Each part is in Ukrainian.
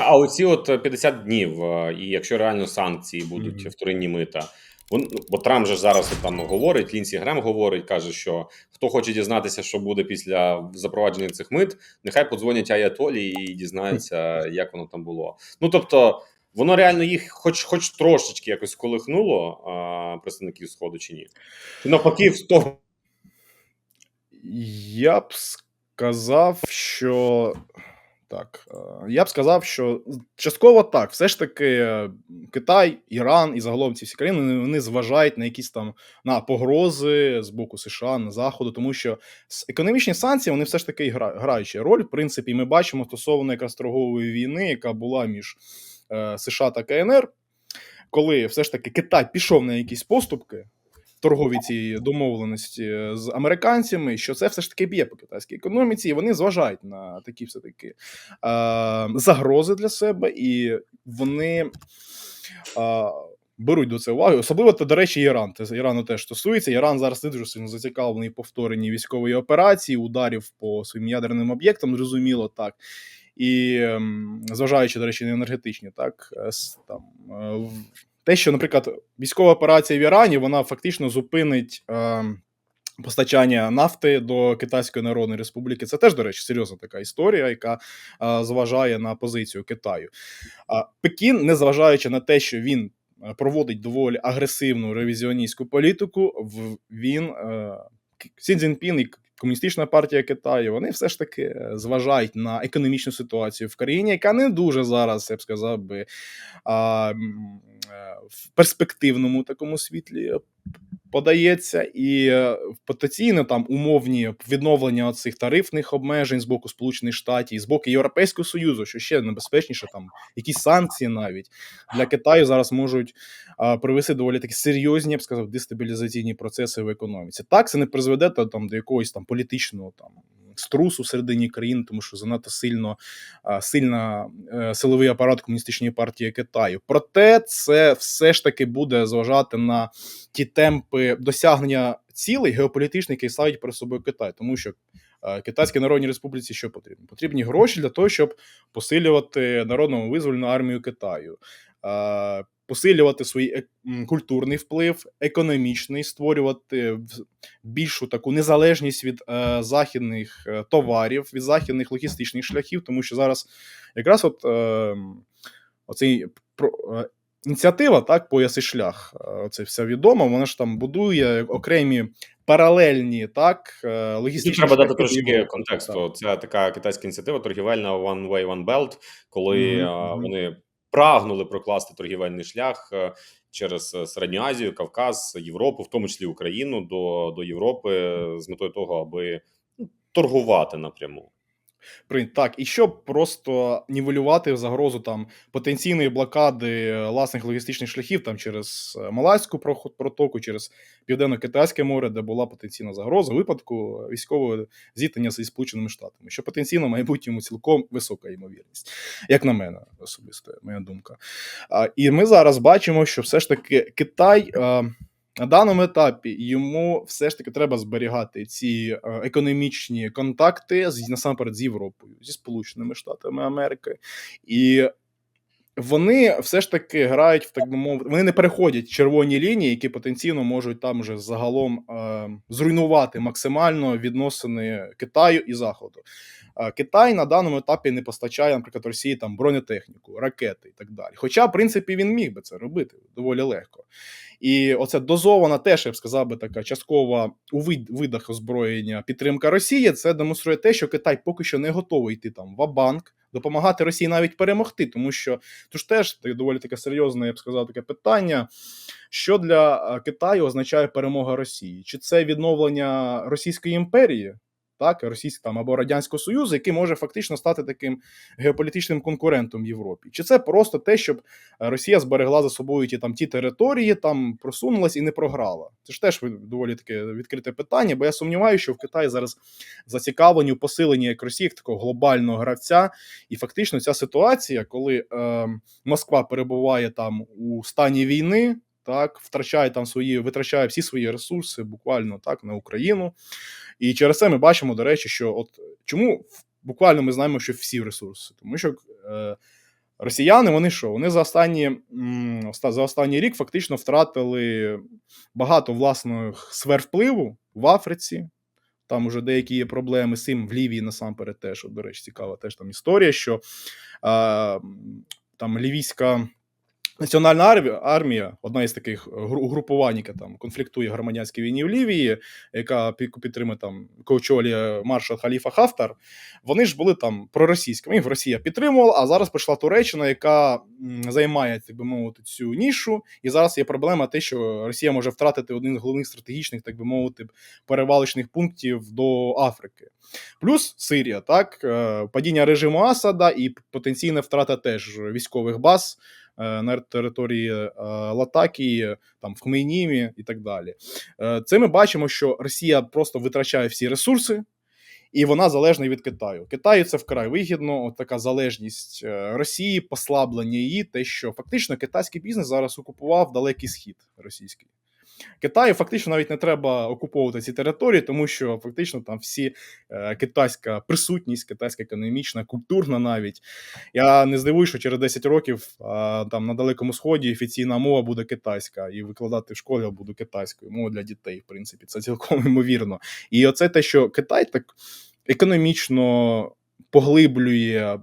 А оці от 50 днів, е, і якщо реально санкції будуть Мгм. вторинні мита, вон бо Трамп же зараз там говорить, Лінсі Грем говорить, каже, що хто хоче дізнатися, що буде після запровадження цих мит, нехай подзвонять Аятолі і дізнаються, як воно там було. Ну тобто, воно реально їх, хоч хоч трошечки якось колихнуло а, представників сходу чи ні? Чи навпаки, в того Я б сказав, що так. е, Я б сказав, що частково так. Все ж таки, е, Китай, Іран і загалом ці всі країни вони- зважають на якісь там на погрози з боку США, на Заходу, тому що економічні санкції вони все ж таки гра- граючі роль. В принципі, ми бачимо стосовно якраз торгової війни, яка була між е, США та КНР, коли все ж таки Китай пішов на якісь поступки. Торгові ці домовленості з американцями, що це все ж таки б'є по китайській економіці, і вони зважають на такі все таки е, загрози для себе, і вони е, беруть до це уваги. Особливо це, до речі, Іран. Це Ірану теж стосується. Іран зараз не дуже сильно зацікавлений в повторенні військової операції, ударів по своїм ядерним об'єктам, зрозуміло так. І зважаючи, до речі, на енергетичні, так е, там е, те, що, наприклад, військова операція в Ірані, вона фактично зупинить. ем, Постачання нафти до Китайської Народної Республіки це теж, до речі, серйозна така історія, яка а, зважає на позицію Китаю. А Пекін, незважаючи на те, що він е, проводить доволі агресивну ревізіоністську політику, він е, Цзіньпін і Комуністична партія Китаю, вони все ж таки е, зважають на економічну ситуацію в країні, яка не дуже зараз, я б сказав би, а, е, в перспективному такому світлі подається, і е, потенційно там умовні відновлення цих тарифних обмежень з боку Сполучених Штатів, з боку Європейського Союзу, що ще небезпечніше, там якісь санкції навіть для Китаю зараз можуть а, привести доволі такі серйозні, я б сказав, дестабілізаційні процеси в економіці. Так, це не призведе та, там до якогось там політичного там. Струсу всередині країн, тому що занадто сильно сильна е, силовий апарат комуністичної партії Китаю. Проте це все ж таки буде зважати на ті темпи досягнення цілей геополітичних, які ставить перед собою Китай, тому що е, Китайській Народній Республіці що потрібно? Потрібні гроші для того, щоб посилювати народну визвольну армію Китаю. Посилювати свій е- культурний вплив, економічний, створювати більшу таку незалежність від е, західних е, товарів, від західних логістичних шляхів, тому що зараз якраз от е, оцей про, е, ініціатива, так, пояс і шлях, е, оце вся відома, вона ж там будує окремі паралельні так, логістичні треба дати трошки контексту. Це така китайська ініціатива торгівельна One Way, One Belt, коли а, мгм. вони прагнули прокласти торгівельний шлях е, через е, Середню Азію, Кавказ, Європу, в тому числі Україну до, до Європи, е, з метою того, аби ну, торгувати напряму. Так, і щоб просто нівелювати загрозу там потенційної блокади е, власних логістичних шляхів там через е, Малайську протоку, через Південно-Китайське море, де була потенційна загроза випадку військового зіткнення зі Сполученими Штатами, що потенційно майбутньому цілком висока ймовірність, як на мене, особисто, моя думка. І ми зараз бачимо, що все ж таки Китай. На даному етапі йому все ж таки треба зберігати ці е, економічні контакти з насамперед з Європою, зі Сполученими Штатами Америки, і вони все ж таки грають в так би мовити, вони не переходять червоні лінії, які потенційно можуть там вже загалом е, зруйнувати максимально відносини Китаю і Заходу. Е, Китай на даному етапі не постачає, наприклад, Росії там бронетехніку, ракети і так далі. Хоча, в принципі, він міг би це робити доволі легко. І оце дозована, теж я б сказав би така часткова у видах озброєння підтримка Росії. Це демонструє те, що Китай поки що не готовий йти там в банк допомагати Росії навіть перемогти, тому що тут ж теж доволі таке серйозне, я б сказав, таке питання. Що для е, Китаю означає перемога Росії? Чи це відновлення Російської імперії? Так, російського там або радянського союзу, який може фактично стати таким геополітичним конкурентом Європі, чи це просто те, щоб е, Росія зберегла за собою ті там ті території, там просунулась і не програла? Це ж теж доволі таке відкрите питання, бо я сумніваюся, що в Китаї зараз зацікавлені у посиленні як Росії, як такого глобального гравця, і фактично ця ситуація, коли е, Москва перебуває там у стані війни. Так, втрачає там свої, витрачає всі свої ресурси буквально так на Україну. І через це ми бачимо, до речі, що от чому буквально ми знаємо, що всі ресурси, тому що е, Росіяни вони що? Вони за останні, за останній рік фактично втратили багато власних сфер впливу в Африці. Там уже деякі є проблеми з цим в Лівії насамперед теж. От, до речі, цікава теж там історія, що м, там лівійська національна армія, армія одна із таких гру- угрупувань, яка там конфліктує в громадянській війні в Лівії, яка пі- підтримує там яку очолює маршал Халіфа Хафтар. Вони ж були там проросійськими. Їх Росія підтримувала, а зараз прийшла Туреччина, яка займає, так би мовити, цю нішу. І зараз є проблема те, що Росія може втратити один з головних стратегічних, так би мовити, перевалочних пунктів до Африки. Плюс Сирія, так, е, падіння режиму Асада і потенційна втрата теж військових баз е, на території е, Латакії, там в Хмейнімі і так далі. Е, Це ми бачимо, що Росія просто витрачає всі ресурси. І вона залежна від Китаю. Китаю це вкрай вигідно. От така залежність е, Росії, послаблення її, те, що фактично китайський бізнес зараз окупував далекий схід російський. Китаю фактично навіть не треба окуповувати ці території, тому що фактично там всі е, китайська присутність, китайська економічна, культурна навіть. Я не здивуюсь, що через 10 років там на Далекому Сході офіційна мова буде китайська, і викладати в школі я буду китайською, мова для дітей, в принципі, це цілком ймовірно. І оце те, що Китай так економічно поглиблює.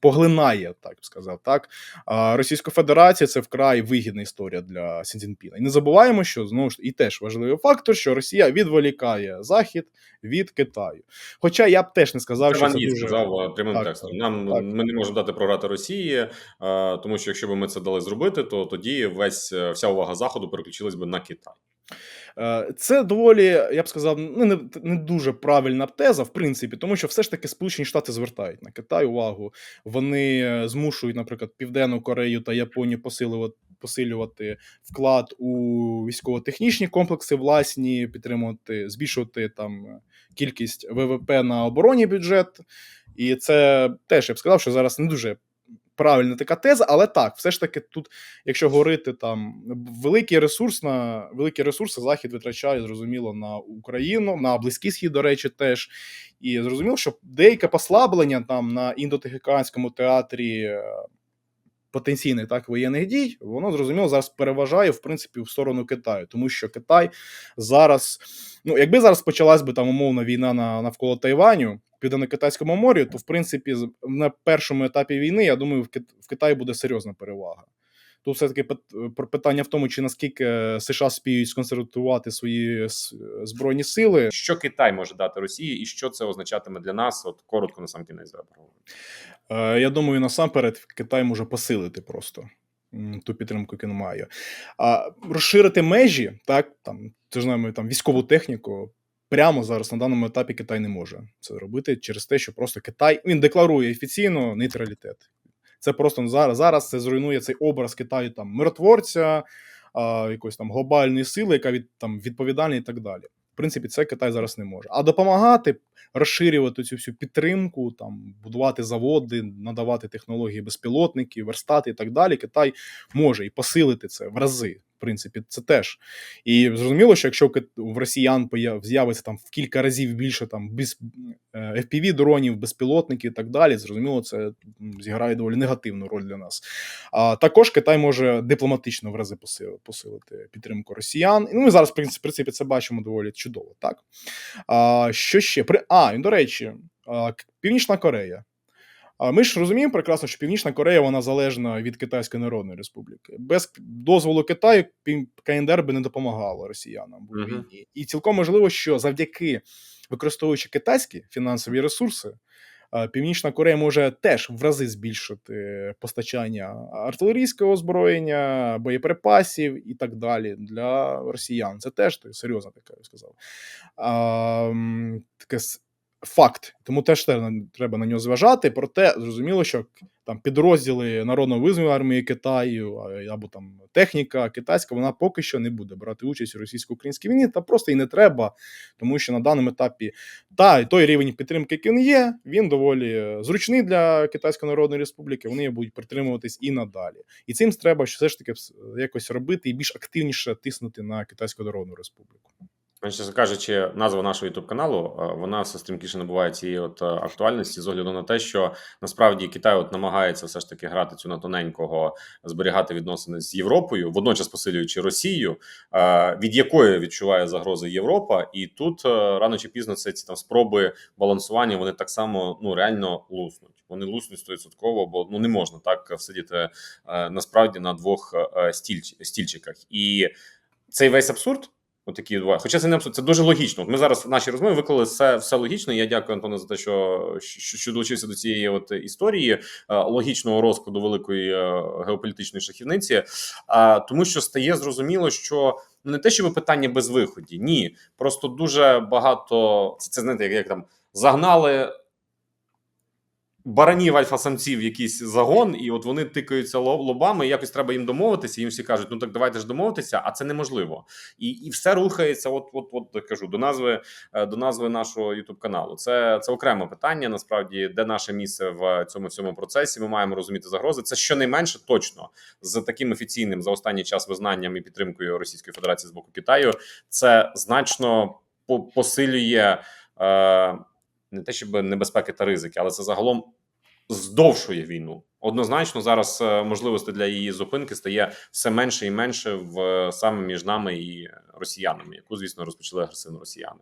Поглинає, так б сказав, так. А Російська Федерація це вкрай вигідна історія для Сі Цзіньпіна. І не забуваємо, що знову ж і теж важливий фактор, що Росія відволікає Захід від Китаю. Хоча я б теж не сказав, Це що це дуже сказав прямим Так, текстом. Нам так. ми не можемо дати програти Росії, е, тому що якщо б ми це дали зробити, то тоді весь е, вся увага заходу переключилась би на Китай. Е, Це доволі, я б сказав, ну, не, не дуже правильна теза, в принципі, тому що все ж таки Сполучені Штати звертають на Китай увагу. Вони е, змушують, наприклад, Південну Корею та Японію посилювати. Посилювати вклад у військово-технічні комплекси власні, підтримувати, збільшувати там е, кількість ВВП на оборонні бюджет. І це теж я б сказав, що зараз не дуже правильна така теза, але так, все ж таки, тут, якщо говорити там великий ресурс на великі ресурси, захід витрачає зрозуміло на Україну, на близький схід, до речі, теж. І зрозуміло, що деяке послаблення там на індотихоокеанському театрі е, потенційних так воєнних дій, воно зрозуміло зараз переважає в принципі в сторону Китаю, тому що Китай зараз, ну якби зараз почалась би там умовна війна на навколо Тайваню. Південно-Китайському морі, то в принципі на першому етапі війни, я думаю, в, Кит- Китаї буде серйозна перевага. Тут все-таки пит- про питання в тому, чи наскільки США спіють сконцентрувати свої збройні сили. Що Китай може дати Росії, і що це означатиме для нас? От коротко на сам кінець давай. Е, Я думаю, насамперед Китай може посилити просто ту підтримку, яку він має. А розширити межі, так там це ж знаємо, там військову техніку. Прямо зараз на даному етапі Китай не може це робити через те, що просто Китай він декларує офіційно нейтралітет. Це просто зараз, зараз це зруйнує цей образ Китаю там миротворця, а, якоїсь там глобальної сили, яка від там відповідальна і так далі. В принципі, це Китай зараз не може. А допомагати розширювати цю всю підтримку, там будувати заводи, надавати технології безпілотників, верстати і так далі. Китай може і посилити це в рази. В принципі, це теж. І зрозуміло, що якщо в росіян з'явиться там в кілька разів більше там без fpv дронів, безпілотників і так далі, зрозуміло, це зіграє доволі негативну роль для нас. А також Китай може дипломатично в рази посилити підтримку росіян. Ну, ми зараз, в принципі, це бачимо доволі чудово. Так а, що ще? При а, до речі, Північна Корея. А ми ж розуміємо прекрасно, що Північна Корея вона залежна від Китайської Народної Республіки. Без дозволу Китаю КНДР би не допомагало росіянам в Мгм. війні. І цілком можливо, що завдяки використовуючи китайські фінансові ресурси, Північна Корея може теж в рази збільшити постачання артилерійського озброєння, боєприпасів і так далі для росіян. Це теж серйозна така, я сказав. А, таке факт. Тому теж те- треба на нього зважати. Проте зрозуміло, що там підрозділи народного визвольної армії Китаю або там техніка китайська, вона поки що не буде брати участь у російсько-українській війні, та просто і не треба, тому що на даному етапі та той рівень підтримки, який він є, він доволі е, зручний для Китайської Народної Республіки. Вони будуть притримуватись і надалі. І цим треба все ж таки якось робити і більш активніше тиснути на Китайську Народну Республіку. Чесно кажучи, назва нашого youtube каналу е, вона все стрімкіше набуває цієї от е, актуальності з огляду на те, що насправді Китай от намагається все ж таки грати цю на тоненького, зберігати відносини з Європою, водночас посилюючи Росію, е, від якої відчуває загрози Європа, і тут рано чи пізно це ці там спроби балансування вони так само ну реально луснуть. Вони луснуть стовідсотково, бо ну не можна так сидіти насправді на двох стільчиках. І цей весь абсурд. Отакі два. Хоча це не це дуже логічно. Ми зараз в нашій розмові виклали все, все логічно. Я дякую Антоне за те, що, що, долучився до цієї от історії е, логічного розкладу великої е, геополітичної шахівниці, а, тому що стає зрозуміло, що ну, не те, щоб питання без виході, ні. Просто дуже багато це знаєте, як, як там загнали баранів альфа-самців якийсь загон, і от вони тикаються лобами. і Якось треба їм домовитися. Їм всі кажуть, ну так давайте ж домовитися, а це неможливо. І, і все рухається. От, от, от кажу до назви е, до назви нашого youtube каналу. Це, це окреме питання. Насправді, де наше місце в цьому всьому процесі. Ми маємо розуміти загрози. Це щонайменше точно з таким офіційним за останній час визнанням і підтримкою Російської Федерації з боку Китаю. Це значно посилює. Е, не те, щоб небезпеки та ризики, але це загалом здовшує війну. Однозначно, зараз можливості для її зупинки стає все менше і менше в е, саме між нами і росіянами, яку звісно розпочали агресивно росіяни.